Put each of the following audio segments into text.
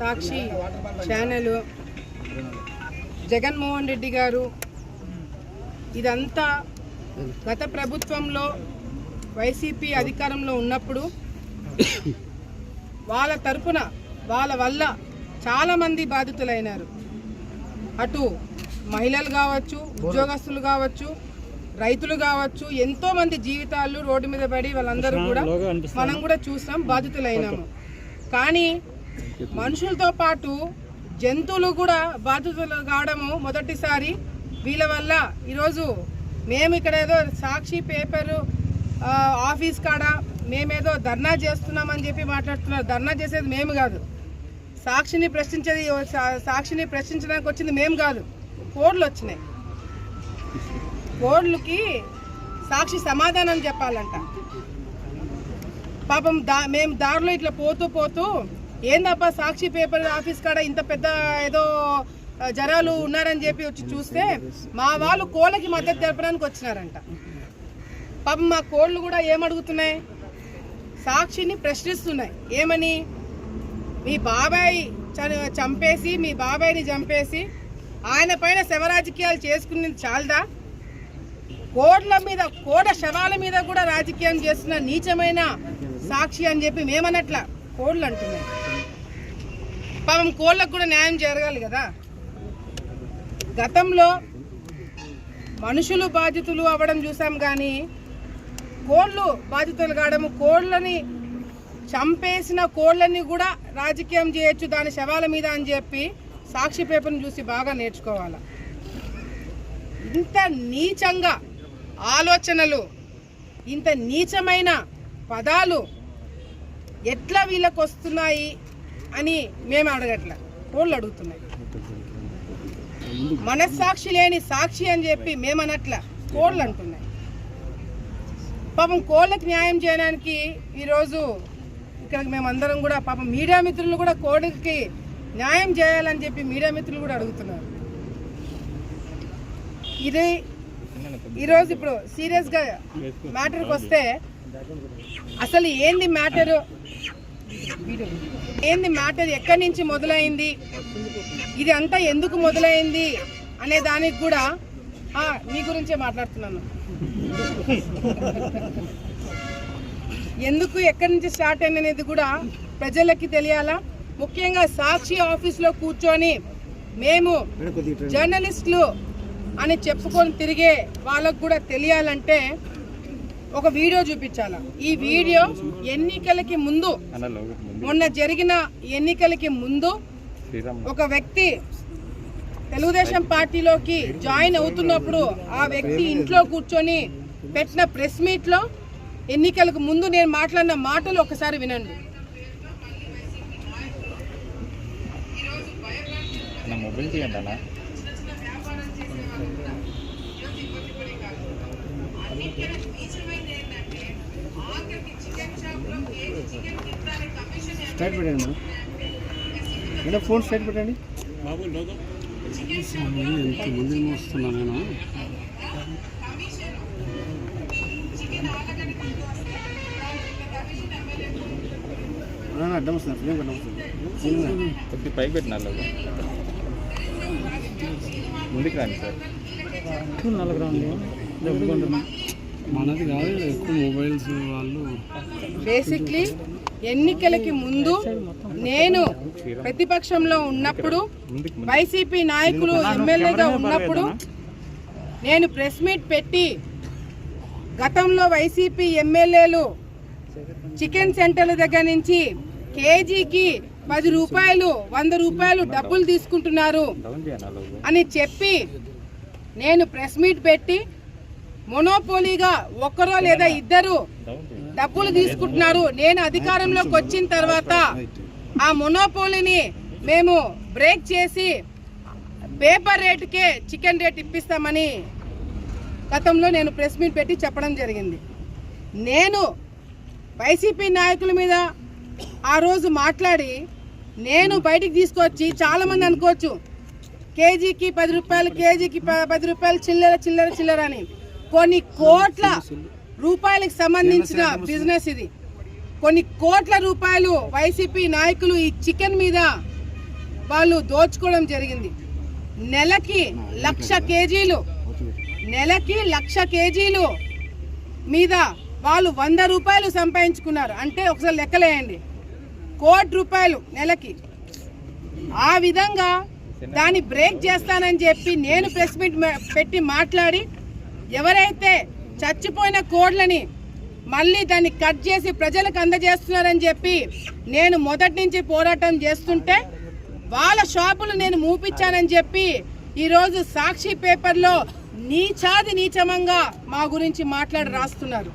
సాక్షి channel. Jaganmohan Reddy గారు. ఇదంతా గత ప్రభుత్వంలో వైసీపీ అధికారంలో ఉన్నప్పుడు వాళ్ళ తరపున వాళ్ళ వల్ల చాలామంది బాధితులైనారు. అటు మహిళలు కావచ్చు ఉద్యోగస్తులు కావచ్చు రైతులు కావచ్చు ఎంతో మంది జీవితాలు రోడ్డు మీద పడి వాళ్ళందరూ కూడా మనం కూడా చూసాం బాధితులైనాము. కానీ మనుషులతో పాటు జంతువులు కూడా బాధితులు కావడము మొదటిసారి. వీళ్ళ వల్ల ఈరోజు మేము ఇక్కడ ఏదో సాక్షి పేపరు ఆఫీస్ కాడ మేమేదో ధర్నా చేస్తున్నామని చెప్పి మాట్లాడుతున్నారు. ధర్నా చేసేది మేము కాదు. సాక్షిని ప్రశ్నించేది సాక్షిని ప్రశ్నించడానికి వచ్చింది మేము కాదు. కోడ్లు వచ్చినాయి. కోడ్లకి సాక్షి సమాధానం చెప్పాలంట. పాపం దా మేము దారిలో ఇట్లా పోతూ పోతూ ఏందప్ప సాక్షి పేపర్ ఆఫీస్ కాడ ఇంత పెద్ద ఏదో జనాలు ఉన్నారని చెప్పి వచ్చి చూస్తే మా వాళ్ళు కోళ్ళకి మద్దతు తెలపడానికి వచ్చినారంట. పాపం మా కోళ్ళు కూడా ఏమడుగుతున్నాయి? సాక్షిని ప్రశ్నిస్తున్నాయి. ఏమని? మీ బాబాయ్ చంపేసి మీ బాబాయ్ని చంపేసి ఆయన పైన శవరాజకీయాలు చేసుకునేది చాలదా? కోడ్ల మీద కోడ శవాల మీద కూడా రాజకీయం చేస్తున్న నీచమైన సాక్షి అని చెప్పి మేమన్నట్ల కోళ్ళు అంటున్నాయి. పాపం కోళ్ళకు కూడా న్యాయం జరగాలి కదా. గతంలో మనుషులు బాధితులు అవ్వడం చూసాం కానీ కోళ్ళు బాధితులు కావడము కోళ్ళని చంపేసిన కోళ్ళని కూడా రాజకీయం చేయొచ్చు దాని శవాల మీద అని చెప్పి సాక్షి పేపర్ని చూసి బాగా నేర్చుకోవాలి. ఇంత నీచంగా ఆలోచనలు ఇంత నీచమైన పదాలు ఎట్లా వీళ్ళకి వస్తున్నాయి అని మేము అడగట్ల. కోళ్ళు అడుగుతున్నాయి. మనస్సాక్షి లేని సాక్షి అని చెప్పి మేమనట్ల కోళ్ళు అంటున్నాయి. పాపం కోళ్ళకి న్యాయం చేయడానికి ఈరోజు ఇక్కడ మేమందరం కూడా పాపం మీడియా మిత్రులు కూడా కోడికి న్యాయం చేయాలని చెప్పి మీడియా మిత్రులు కూడా అడుగుతున్నారు. ఇది ఈరోజు ఇప్పుడు సీరియస్గా మ్యాటర్కి వస్తే అసలు ఏంది మ్యాటరు? ఏంది మ్యాటర్ ఎక్కడి నుంచి మొదలైంది? ఇది అంతా ఎందుకు మొదలైంది? అనే దానికి కూడా మీ గురించే మాట్లాడుతున్నాను. ఎందుకు ఎక్కడి నుంచి స్టార్ట్ అయింది అనేది కూడా ప్రజలకి తెలియాలా? ముఖ్యంగా సాక్షి ఆఫీస్లో కూర్చొని మేము జర్నలిస్టులు అని చెప్పుకొని తిరిగే వాళ్ళకు కూడా తెలియాలంటే ఒక వీడియో చూపించాలా. ఈ వీడియో ఎన్నికలకి ముందు మొన్న జరిగిన ఎన్నికలకి ముందు ఒక వ్యక్తి తెలుగుదేశం పార్టీలోకి జాయిన్ అవుతున్నప్పుడు ఆ వ్యక్తి ఇంట్లో కూర్చొని పెట్టిన ప్రెస్ మీట్లో ఎన్నికలకు ముందు నేను మాట్లాడిన మాటలు ఒకసారి వినండి. మొబైల్ తీయండి అన్న. స్ట్రైట్ పెట్టండి మేడం. మేడం ఫోన్ స్ట్రైట్ పెట్టండి. ఎంతమంది మోస్తున్నా నేను అడ్డం వస్తుంది ఫ్రేమ్ అడ్డం వస్తుంది. కొద్ది పైకి పెట్టిన ముందుకు రండి సార్. మనది కాదు ఎక్కువ మొబైల్స్ వాళ్ళు. బేసిక్లీ ఎన్నికలకి ముందు నేను ప్రతిపక్షంలో ఉన్నప్పుడు వైసీపీ నాయకులు ఎమ్మెల్యేగా ఉన్నప్పుడు నేను ప్రెస్ మీట్ పెట్టి గతంలో వైసీపీ ఎమ్మెల్యేలు చికెన్ సెంటర్ల దగ్గర నుంచి కేజీకి పది రూపాయలు వంద రూపాయలు డబ్బులు తీసుకుంటున్నారు అని చెప్పి నేను ప్రెస్ మీట్ పెట్టి మొనోపోలీగా ఒక్కరో లేదా ఇద్దరు డబ్బులు తీసుకుంటున్నారు. నేను అధికారంలోకి వచ్చిన తర్వాత ఆ మొనోపోలీని మేము బ్రేక్ చేసి పేపర్ రేటుకే చికెన్ రేట్ ఇప్పిస్తామని గతంలో నేను ప్రెస్ మీట్ పెట్టి చెప్పడం జరిగింది. నేను వైసీపీ నాయకుల మీద ఆ రోజు మాట్లాడి నేను బయటికి తీసుకొచ్చి చాలామంది అనుకోవచ్చు కేజీకి పది రూపాయలు కేజీకి పది రూపాయలు చిల్లర చిల్లర చిల్లర అని. కొన్ని కోట్ల రూపాయలకు సంబంధించిన బిజినెస్ ఇది. కొన్ని కోట్ల రూపాయలు వైసీపీ నాయకులు ఈ చికెన్ మీద వాళ్ళు దోచుకోవడం జరిగింది. నెలకి లక్ష కేజీలు. నెలకి లక్ష కేజీలు మీద వాళ్ళు వంద రూపాయలు సంపాదించుకున్నారు. అంటే ఒకసారి లెక్కలేయండి. కోటి రూపాయలు నెలకి. ఆ విధంగా దాన్ని బ్రేక్ చేస్తానని చెప్పి నేను ప్రెస్ మీట్ పెట్టి మాట్లాడి ఎవరైతే చచ్చిపోయిన కోడ్లని మళ్ళీ దాన్ని కట్ చేసి ప్రజలకు అందజేస్తున్నారని చెప్పి నేను మొదటి నుంచి పోరాటం చేస్తుంటే వాళ్ళ షాపులు నేను మూపించానని చెప్పి ఈరోజు సాక్షి పేపర్లో నీచాది నీచమంగా మా గురించి మాట్లాడి రాస్తున్నారు.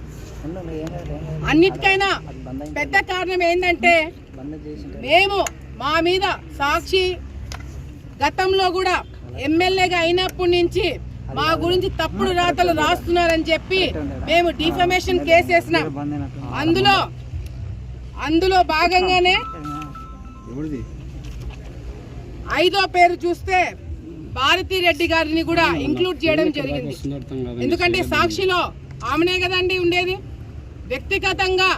అన్నిటికైనా పెద్ద కారణం ఏంటంటే మేము మా మీద సాక్షి గతంలో కూడా ఎమ్మెల్యేగా అయినప్పటి నుంచి మా గురించి తప్పుడు రాతలు రాస్తున్నారని చెప్పి మేము డిఫమేషన్ కేసు వేసినాం అందులో అందులో భాగంగానే ఐదో పేరు చూస్తే భారతీ రెడ్డి గారిని కూడా ఇంక్లూడ్ చేయడం జరిగింది. ఎందుకంటే సాక్షిలో ఆమెనే కదండి ఉండేది? వ్యక్తిగతంగా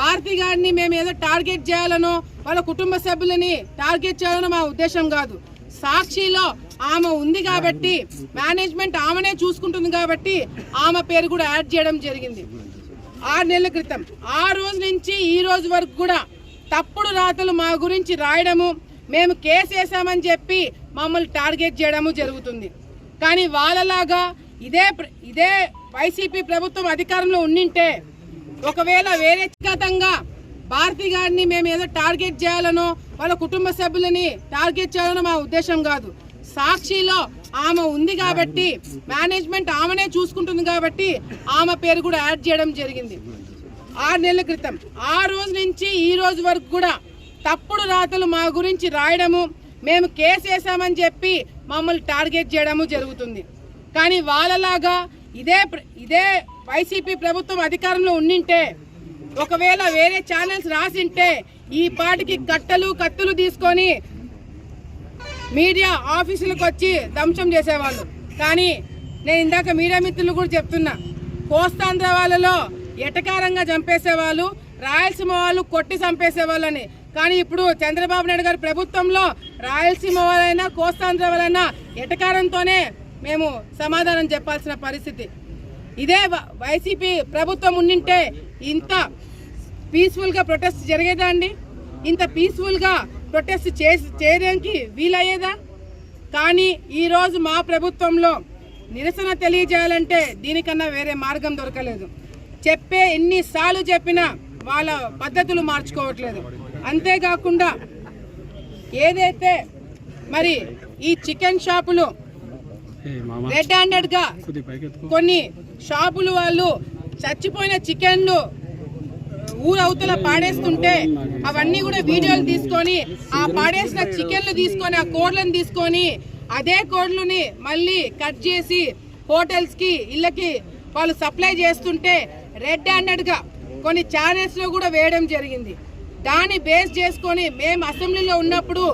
భారతి గారిని మేము ఏదో టార్గెట్ చేయాలనో వాళ్ళ కుటుంబ సభ్యులని టార్గెట్ చేయాలనో మా ఉద్దేశం కాదు. సాక్షిలో ఆమె ఉంది కాబట్టి మేనేజ్మెంట్ ఆమెనే చూసుకుంటుంది కాబట్టి ఆమె పేరు కూడా యాడ్ చేయడం జరిగింది. ఆరు నెలల క్రితం. ఆ రోజు నుంచి ఈ రోజు వరకు కూడా తప్పుడు రాతలు మా గురించి రాయడము మేము కేసు వేసామని చెప్పి మమ్మల్ని టార్గెట్ చేయడము జరుగుతుంది. కానీ వాళ్ళలాగా ఇదే ప్ర- ఇదే వైసీపీ ప్రభుత్వం అధికారంలో ఉండింటే ఒకవేళ వేరే వ్యక్తిగతంగా భారతి గారిని మేము ఏదో టార్గెట్ చేయాలనో వాళ్ళ కుటుంబ సభ్యులని టార్గెట్ చేయాలనో మా ఉద్దేశం కాదు. సాక్షిలో ఆమె ఉంది కాబట్టి మేనేజ్మెంట్ ఆమెనే చూసుకుంటుంది కాబట్టి ఆమె పేరు కూడా యాడ్ చేయడం జరిగింది. ఆరు నెలల క్రితం. ఆ రోజు నుంచి ఈ రోజు వరకు కూడా తప్పుడు రాతలు మా గురించి రాయడము మేము కేసు వేసామని చెప్పి మమ్మల్ని టార్గెట్ చేయడము జరుగుతుంది. కానీ వాళ్ళలాగా ఇదే ప్ర- ఇదే వైసీపీ ప్రభుత్వం అధికారంలో ఉండింటే ఒకవేళ వేరే ఛానల్స్ రాసింటే ఈ పాటికి కట్టలు కత్తులు తీసుకొని మీడియా ఆఫీసులకు వచ్చి ధ్వంసం చేసేవాళ్ళు. కానీ నేను ఇందాక మీడియా మిత్రులు కూడా చెప్తున్నా కోస్తాంధ్ర వాళ్ళలో ఎటకారంగా చంపేసేవాళ్ళు రాయలసీమ వాళ్ళు కొట్టి చంపేసేవాళ్ళని. కానీ ఇప్పుడు చంద్రబాబు నాయుడు గారి ప్రభుత్వంలో రాయలసీమ వాళ్ళైనా కోస్తాంధ్ర వాళ్ళైనా ఎటకారంతోనే మేము సమాధానం చెప్పాల్సిన పరిస్థితి. ఇదే వైసీపీ ప్రభుత్వం ఉండింటే ఇంత పీస్ఫుల్గా ప్రొటెస్ట్ జరిగేదా అండి? ఇంత పీస్ఫుల్గా ప్రొటెస్ట్ చేసి చేయడానికి వీలయ్యేదా? కానీ ఈరోజు మా ప్రభుత్వంలో నిరసన తెలియజేయాలంటే దీనికన్నా వేరే మార్గం దొరకలేదు. చెప్పే ఎన్నిసార్లు చెప్పినా వాళ్ళ పద్ధతులు మార్చుకోవట్లేదు. అంతేకాకుండా ఏదైతే మరి ఈ చికెన్ షాపులు రెడ్ హ్యాండెడ్గా కొన్ని షాపులు వాళ్ళు చచ్చిపోయిన చికెన్లు ఊరవతల పాడేస్తుంటే అవన్నీ కూడా వీడియోలు తీసుకొని ఆ పాడేసిన చికెన్లు తీసుకొని ఆ కోడ్లను తీసుకొని అదే కోడ్లని మళ్ళీ కట్ చేసి హోటల్స్కి ఇళ్ళకి వాళ్ళు సప్లై చేస్తుంటే రెడ్ హ్యాండెడ్గా కొన్ని ఛానల్స్లో కూడా వేయడం జరిగింది. దాన్ని బేస్ చేసుకొని మేము అసెంబ్లీలో ఉన్నప్పుడు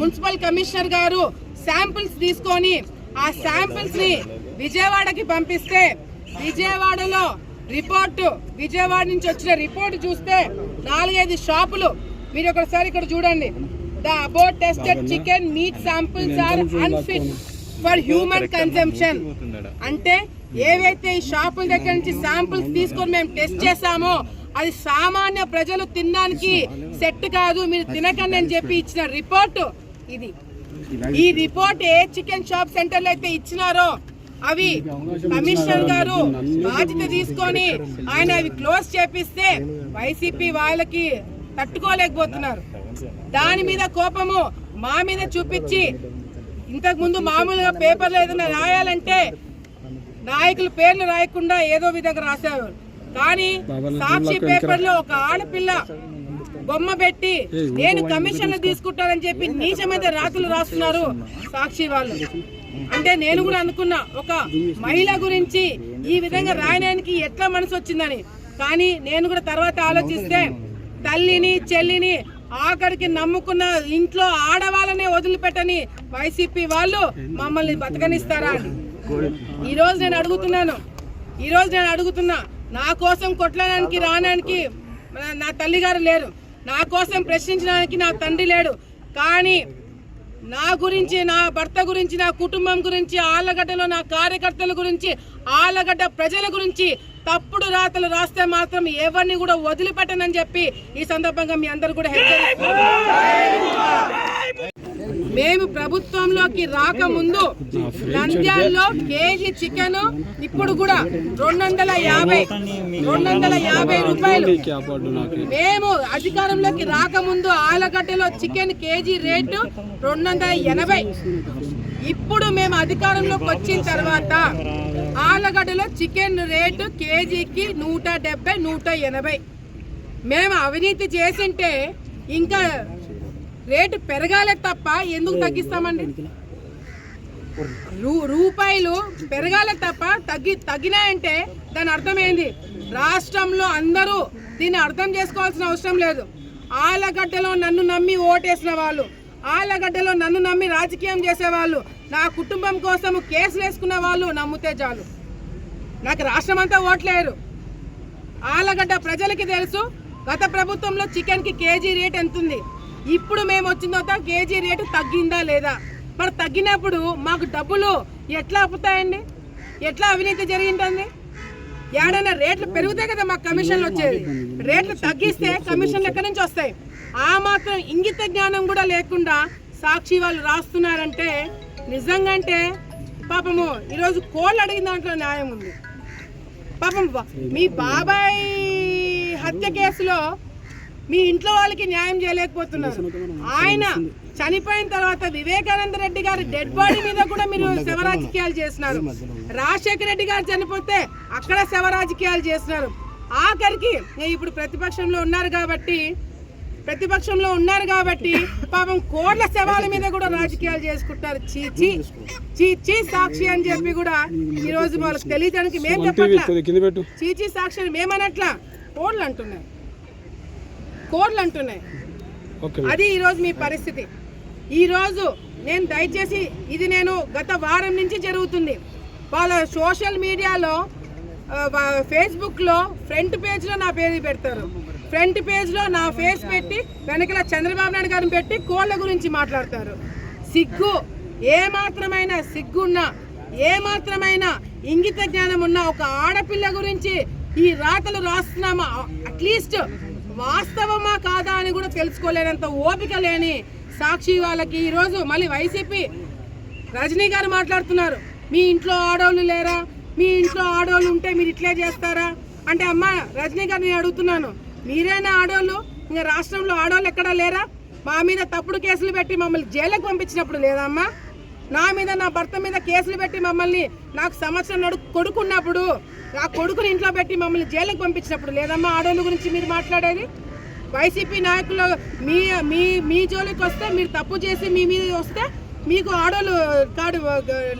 మున్సిపల్ కమిషనర్ గారు శాంపిల్స్ తీసుకొని ఆ శాంపిల్స్ని విజయవాడకి పంపిస్తే విజయవాడలో రిపోర్టు విజయవాడ నుంచి వచ్చిన రిపోర్ట్ చూస్తే నాలుగైదు షాపులు. మీరు ఒకసారి ఇక్కడ చూడండి. The about tested chicken meat samples are unfit for human consumption అంటే ఏవైతే ఈ షాపుల దగ్గర నుంచి శాంపిల్స్ తీసుకొని మేము టెస్ట్ చేసామో అది సామాన్య ప్రజలు తినడానికి సెట్ కాదు మీరు తినకండి అని చెప్పి ఇచ్చిన రిపోర్ట్ ఇది. ఈ రిపోర్ట్ ఏ చికెన్ షాప్ సెంటర్లో అయితే ఇచ్చినారో అవి కమిషనర్ గారు బాధ్యత తీసుకొని ఆయన అవి క్లోజ్ చేపిస్తే వైసీపీ వాళ్ళకి తట్టుకోలేకపోతున్నారు. దాని మీద కోపము మా మీద చూపించి ఇంతకు ముందు మామూలుగా పేపర్లో ఏదైనా రాయాలంటే నాయకుల పేర్లు రాయకుండా ఏదో విధంగా రాసేవారు. కానీ సాక్షి పేపర్లో ఒక ఆడపిల్ల బొమ్మ పెట్టి నేను కమిషన్ తీసుకుంటానని చెప్పి నీచమైన రాతలు రాస్తున్నారు సాక్షి వాళ్ళు. అంటే నేను కూడా అనుకున్నా ఒక మహిళ గురించి ఈ విధంగా రాయడానికి ఎట్లా మనసు వచ్చిందని. కానీ నేను కూడా తర్వాత ఆలోచిస్తే తల్లిని చెల్లిని ఆఖరికి నమ్ముకున్న ఇంట్లో ఆడవాళ్ళనే వదిలిపెట్టని వైసీపీ వాళ్ళు మమ్మల్ని బతకనిస్తారా అని నేను అడుగుతున్నాను. ఈరోజు నేను అడుగుతున్నా నా కోసం కొట్టడానికి రావడానికి నా- తల్లిగారు లేరు. నా కోసం ప్రశ్నించడానికి నా తండ్రి లేడు. కానీ నా గురించి నా భర్త గురించి నా కుటుంబం గురించి ఆళ్ళగడ్డలో నా కార్యకర్తల గురించి ఆళ్ళగడ్డ ప్రజల గురించి తప్పుడు రాతలు రాస్తే మాత్రం ఎవరిని కూడా వదిలిపెట్టనని చెప్పి ఈ సందర్భంగా మీ అందరు కూడా హెచ్చరిస్తున్నారు. మేము ప్రభుత్వంలోకి రాకముందు నంద్యాలలో కేజీ చికెన్ ఇప్పుడు కూడా రెండు వందల యాభై రెండు వందల యాభై రూపాయలు. మేము అధికారంలోకి రాకముందు ఆలగడ్డలో చికెన్ కేజీ రేటు రెండు వందల ఎనభై. ఇప్పుడు మేము అధికారంలోకి వచ్చిన తర్వాత ఆలగడ్డలో చికెన్ రేటు కేజీకి నూట డెబ్బై నూట ఎనభై. మేము అవినీతి చేసింటే ఇంకా రేటు పెరగాలే తప్ప ఎందుకు తగ్గిస్తామండి? రూ రూపాయలు పెరగాలే తప్ప తగ్గి తగ్గినాయంటే దాని అర్థం ఏంది? రాష్ట్రంలో అందరూ దీన్ని అర్థం చేసుకోవాల్సిన అవసరం లేదు. ఆలగడ్డలో నన్ను నమ్మి ఓటేసిన వాళ్ళు ఆలగడ్డలో నన్ను నమ్మి రాజకీయం చేసేవాళ్ళు నా కుటుంబం కోసం కేసులు వేసుకున్న వాళ్ళు నమ్మితే చాలు. నాకు రాష్ట్రం అంతా ఓట్లేరు ఆలగడ్డ ప్రజలకి తెలుసు గత ప్రభుత్వంలో చికెన్కి కేజీ రేట్ ఎంత ఉంది ఇప్పుడు మేము వచ్చిన తర్వాత కేజీ రేటు తగ్గిందా లేదా? మరి తగ్గినప్పుడు మాకు డబ్బులు ఎట్లా అప్పుతాయండి? ఎట్లా అవినీతి జరిగిందండి? ఏడైనా రేట్లు పెరుగుతాయి కదా మాకు కమిషన్లు వచ్చేది. రేట్లు తగ్గిస్తే కమిషన్లు ఎక్కడి నుంచి వస్తాయి? ఆ మాత్రం ఇంగిత జ్ఞానం కూడా లేకుండా సాక్షి వాళ్ళు రాస్తున్నారంటే నిజంగా అంటే పాపము ఈరోజు కోళ్ళు అడిగిన దాంట్లో న్యాయం ఉంది. పాపం మీ బాబాయ్ హత్య కేసులో మీ ఇంట్లో వాళ్ళకి న్యాయం చేయలేకపోతున్నారు. ఆయన చనిపోయిన తర్వాత వివేకానంద రెడ్డి గారి డెడ్ బాడీ మీద కూడా మీరు శవ రాజకీయాలు చేస్తున్నారు. రాజశేఖర రెడ్డి గారు చనిపోతే అక్కడ శవ రాజకీయాలు చేస్తున్నారు. ఆఖరికి ఇప్పుడు ప్రతిపక్షంలో ఉన్నారు కాబట్టి ప్రతిపక్షంలో ఉన్నారు కాబట్టి పాపం కోట్ల శవాల మీద కూడా రాజకీయాలు చేసుకుంటారు. చీచి చీచి సాక్షి అని చెప్పి కూడా ఈ రోజు వాళ్ళకి తెలియడానికి మేము చెప్పట్లా. చీచి సాక్షి అని మేమనట్లా కోడ్లు అంటున్నాయి కోడ్లు అంటున్నాయి అది ఈ రోజు మీ పరిస్థితి. ఈ రోజు నేను దయచేసి ఇది నేను గత వారం నుంచి జరుగుతుంది. వాళ్ళ సోషల్ మీడియాలో ఫేస్బుక్లో ఫ్రంట్ పేజ్లో నా పేరు పెడతారు. ఫ్రంట్ పేజ్లో నా ఫేస్ పెట్టి వెనకల చంద్రబాబు నాయుడు గారిని పెట్టి కోళ్ళ గురించి మాట్లాడతారు. సిగ్గు ఏ మాత్రమైన సిగ్గున్నా ఏ మాత్రమైన ఇంగిత జ్ఞానం ఉన్న ఒక ఆడపిల్ల గురించి ఈ రాతలు రాస్తున్నామా? అట్లీస్ట్ వాస్తవమా కాదా అని కూడా తెలుసుకోలేనంత ఓపిక లేని సాక్షి వాళ్ళకి ఈరోజు మళ్ళీ వైసీపీ రజనీ గారు మాట్లాడుతున్నారు. మీ ఇంట్లో ఆడవాళ్ళు లేరా? మీ ఇంట్లో ఆడవాళ్ళు ఉంటే మీరు ఇట్లే చేస్తారా? అంటే అమ్మ రజనీ గారు నేను అడుగుతున్నాను. మీరైనా ఆడవాళ్ళు ఇంకా రాష్ట్రంలో ఆడవాళ్ళు ఎక్కడా లేరా? మా మీద తప్పుడు కేసులు పెట్టి మమ్మల్ని జైలుకు పంపించినప్పుడు లేదమ్మా నా మీద నా భర్త మీద కేసులు పెట్టి మమ్మల్ని నాకు సంవత్సరం నడు కొడుకున్నప్పుడు నా కొడుకుని ఇంట్లో పెట్టి మమ్మల్ని జైలుకి పంపించినప్పుడు లేదమ్మా ఆడోళ్ళ గురించి మీరు మాట్లాడేది? వైసీపీ నాయకులు మీ మీ మీ జోలికి వస్తే మీరు తప్పు చేసి మీ మీద వస్తే మీకు ఆడోళ్ళు కార్డు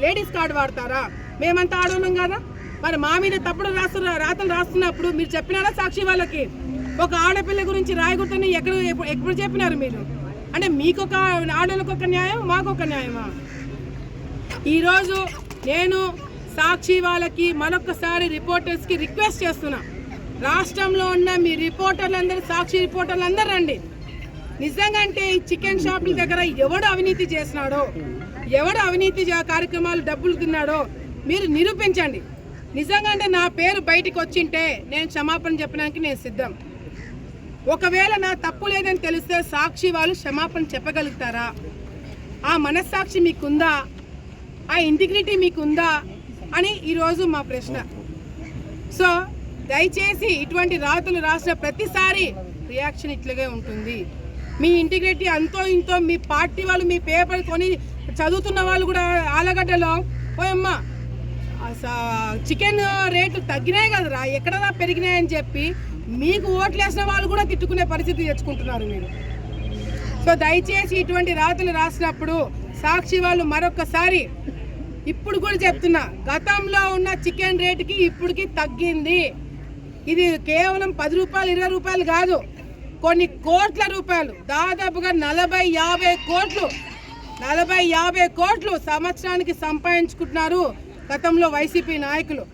లేడీస్ కార్డు వాడతారా? మేమంతా ఆడోళ్ళం కదా? మరి మా మీద తప్పుడు రాస్తున్న రాతలు రాస్తున్నప్పుడు మీరు చెప్పినారా సాక్షి వాళ్ళకి? ఒక ఆడపిల్ల గురించి రాయగొట్టని ఎక్కడ ఎప్పుడు ఎప్పుడు చెప్పినారు మీరు? అంటే మీకొక ఆడోళ్ళకొక ఒక న్యాయం మాకొక న్యాయమా? ఈరోజు నేను సాక్షి వాళ్ళకి మరొకసారి రిపోర్టర్స్కి రిక్వెస్ట్ చేస్తున్నా. రాష్ట్రంలో ఉన్న మీ రిపోర్టర్లందరూ సాక్షి రిపోర్టర్లందరూ రండి. నిజంగా అంటే ఈ చికెన్ షాపుల దగ్గర ఎవడు అవినీతి చేసినాడో ఎవడు అవినీతి కార్యక్రమాలు డబ్బులు తిన్నాడో మీరు నిరూపించండి. నిజంగా అంటే నా పేరు బయటికి వచ్చింటే నేను క్షమాపణ చెప్పడానికి నేను సిద్ధం. ఒకవేళ నా తప్పు లేదని తెలిస్తే సాక్షి వాళ్ళు క్షమాపణ చెప్పగలుగుతారా? ఆ మనస్సాక్షి మీకుందా? ఆ ఇంటిగ్రిటీ మీకుందా అని ఈరోజు మా ప్రశ్న. సో దయచేసి ఇటువంటి రాతలు రాసిన ప్రతిసారి రియాక్షన్ ఇట్లాగే ఉంటుంది. మీ ఇంటిగ్రిటీ అంతో ఇంతో మీ పార్టీ వాళ్ళు మీ పేపర్ కొని చదువుతున్న వాళ్ళు కూడా ఆలగడ్డలో పోయమ్మా చికెన్ రేట్లు తగ్గినాయి కదరా ఎక్కడదా పెరిగినాయని చెప్పి మీకు ఓట్లు వేసిన వాళ్ళు కూడా తిట్టుకునే పరిస్థితి తెచ్చుకుంటున్నారు మీరు. సో దయచేసి ఇటువంటి రాతలు రాసినప్పుడు సాక్షి వాళ్ళు మరొకసారి ఇప్పుడు కూడా చెప్తున్నా గతంలో ఉన్న చికెన్ రేటుకి ఇప్పటికి తగ్గింది. ఇది కేవలం పది రూపాయలు ఇరవై రూపాయలు కాదు కొన్ని కోట్ల రూపాయలు దాదాపుగా నలభై యాభై కోట్లు నలభై యాభై కోట్లు సంవత్సరానికి సంపాదించుకుంటున్నారు గతంలో వైసీపీ నాయకులు.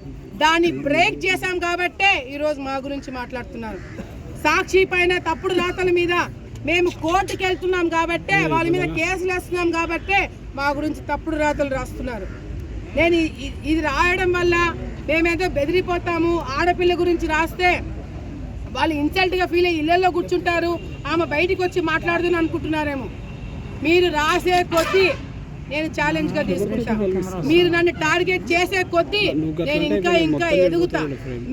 దాన్ని బ్రేక్ చేశాం కాబట్టే ఈరోజు మా గురించి మాట్లాడుతున్నారు. సాక్షి పైన తప్పుడు రాతల మీద మేము కోర్టుకు వెళ్తున్నాం కాబట్టే వాళ్ళ మీద కేసులు వేస్తున్నాం కాబట్టే మా గురించి తప్పుడు రాతలు రాస్తున్నారు. నేను ఇది రాయడం వల్ల మేమేదో బెదిరిపోతాము ఆడపిల్ల గురించి రాస్తే వాళ్ళు ఇన్సల్ట్గా ఫీల్ అయ్యి ఇళ్ళలో కూర్చుంటారు ఆమె బయటికి వచ్చి మాట్లాడుదని అనుకుంటున్నారేమో. మీరు రాసే కొద్దీ నేను ఛాలెంజ్గా తీసుకుంటాను మీరు నన్ను టార్గెట్ చేసే కొద్దీ నేను ఇంకా ఇంకా ఎదుగుతా.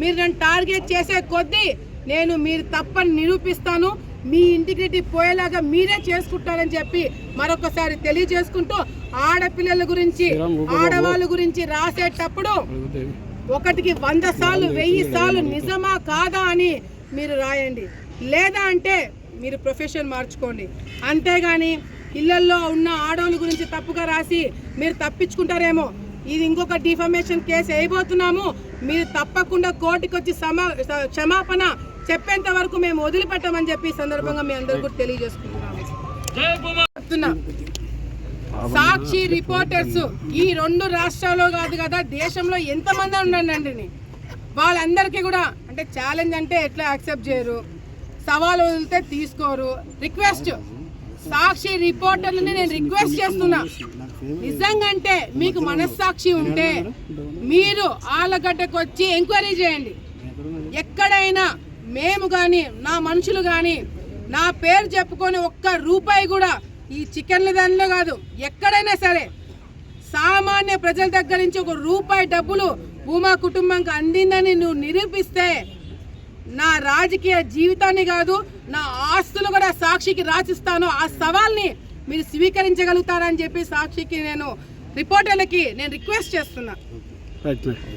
మీరు నన్ను టార్గెట్ చేసే కొద్దీ నేను మీరు తప్పని నిరూపిస్తాను మీ ఇంటిగ్రిటీ పోయేలాగా మీరే చేసుకుంటారని చెప్పి మరొకసారి తెలియజేసుకుంటూ ఆడపిల్లల గురించి ఆడవాళ్ళ గురించి రాసేటప్పుడు ఒకటికి వంద సార్లు వెయ్యి సార్లు నిజమా కాదా అని మీరు రాయండి. లేదా అంటే మీరు ప్రొఫెషన్ మార్చుకోండి. అంతేగాని ఇళ్ళల్లో ఉన్న ఆడవాళ్ళ గురించి తప్పుగా రాసి మీరు తప్పించుకుంటారేమో. ఇది ఇంకొక డిఫర్మేషన్ కేసు వేయబోతున్నాము. మీరు తప్పకుండా కోర్టుకి వచ్చి సమా క్షమాపణ చెప్పేంత వరకు మేము వదిలిపెట్టమని చెప్పి ఈ సందర్భంగా మీ అందరూ కూడా తెలియజేసుకుంటున్నాము. సాక్షి రిపోర్టర్స్ ఈ రెండు రాష్ట్రాల్లో కాదు కదా దేశంలో ఎంతమంది ఉన్నారండి వాళ్ళందరికీ కూడా అంటే ఛాలెంజ్ అంటే ఎట్లా యాక్సెప్ట్ చేయరు? సవాల్ వదిలితే తీసుకోరు. రిక్వెస్ట్ సాక్షి రిపోర్టర్లని నేను రిక్వెస్ట్ చేస్తున్నా. నిజంగా అంటే మీకు మనస్సాక్షి ఉంటే మీరు ఆలగడ్డకు వచ్చి ఎంక్వైరీ చేయండి. ఎక్కడైనా మేము కానీ నా మనుషులు కానీ నా పేరు చెప్పుకొని ఒక్క రూపాయి కూడా ఈ చికెన్ల దానిలో కాదు ఎక్కడైనా సరే సామాన్య ప్రజల దగ్గర నుంచి ఒక రూపాయి డబ్బులు భూమా కుటుంబంకి అందిందని నువ్వు నిరూపిస్తే నా రాజకీయ జీవితాన్ని కాదు నా ఆస్తులు కూడా సాక్షికి రాసిస్తాను. ఆ సవాల్ని మీరు స్వీకరించగలుగుతారని చెప్పి సాక్షికి నేను రిపోర్టర్లకి నేను రిక్వెస్ట్ చేస్తున్నా.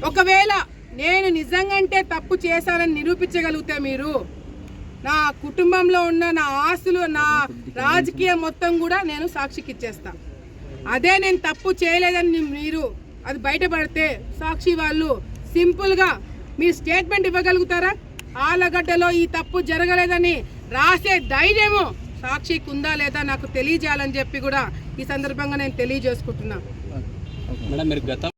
ఒకవేళ నేను నిజంగంటే తప్పు చేశానని నిరూపించగలిగితే మీరు? నా కుటుంబంలో ఉన్న నా ఆస్తులు నా రాజకీయం మొత్తం కూడా నేను సాక్షికి ఇచ్చేస్తా అదే నేను తప్పు చేయలేదని మీరు అది బయటపడితే సాక్షి వాళ్ళు సింపుల్గా మీరు స్టేట్మెంట్ ఇవ్వగలుగుతారా? ఆలగడ్డలో ఈ తప్పు జరగలేదని రాసే ధైర్యము సాక్షికి ఉందా లేదా నాకు తెలియజేయాలని చెప్పి కూడా ఈ సందర్భంగా నేను తెలియజేసుకుంటున్నాను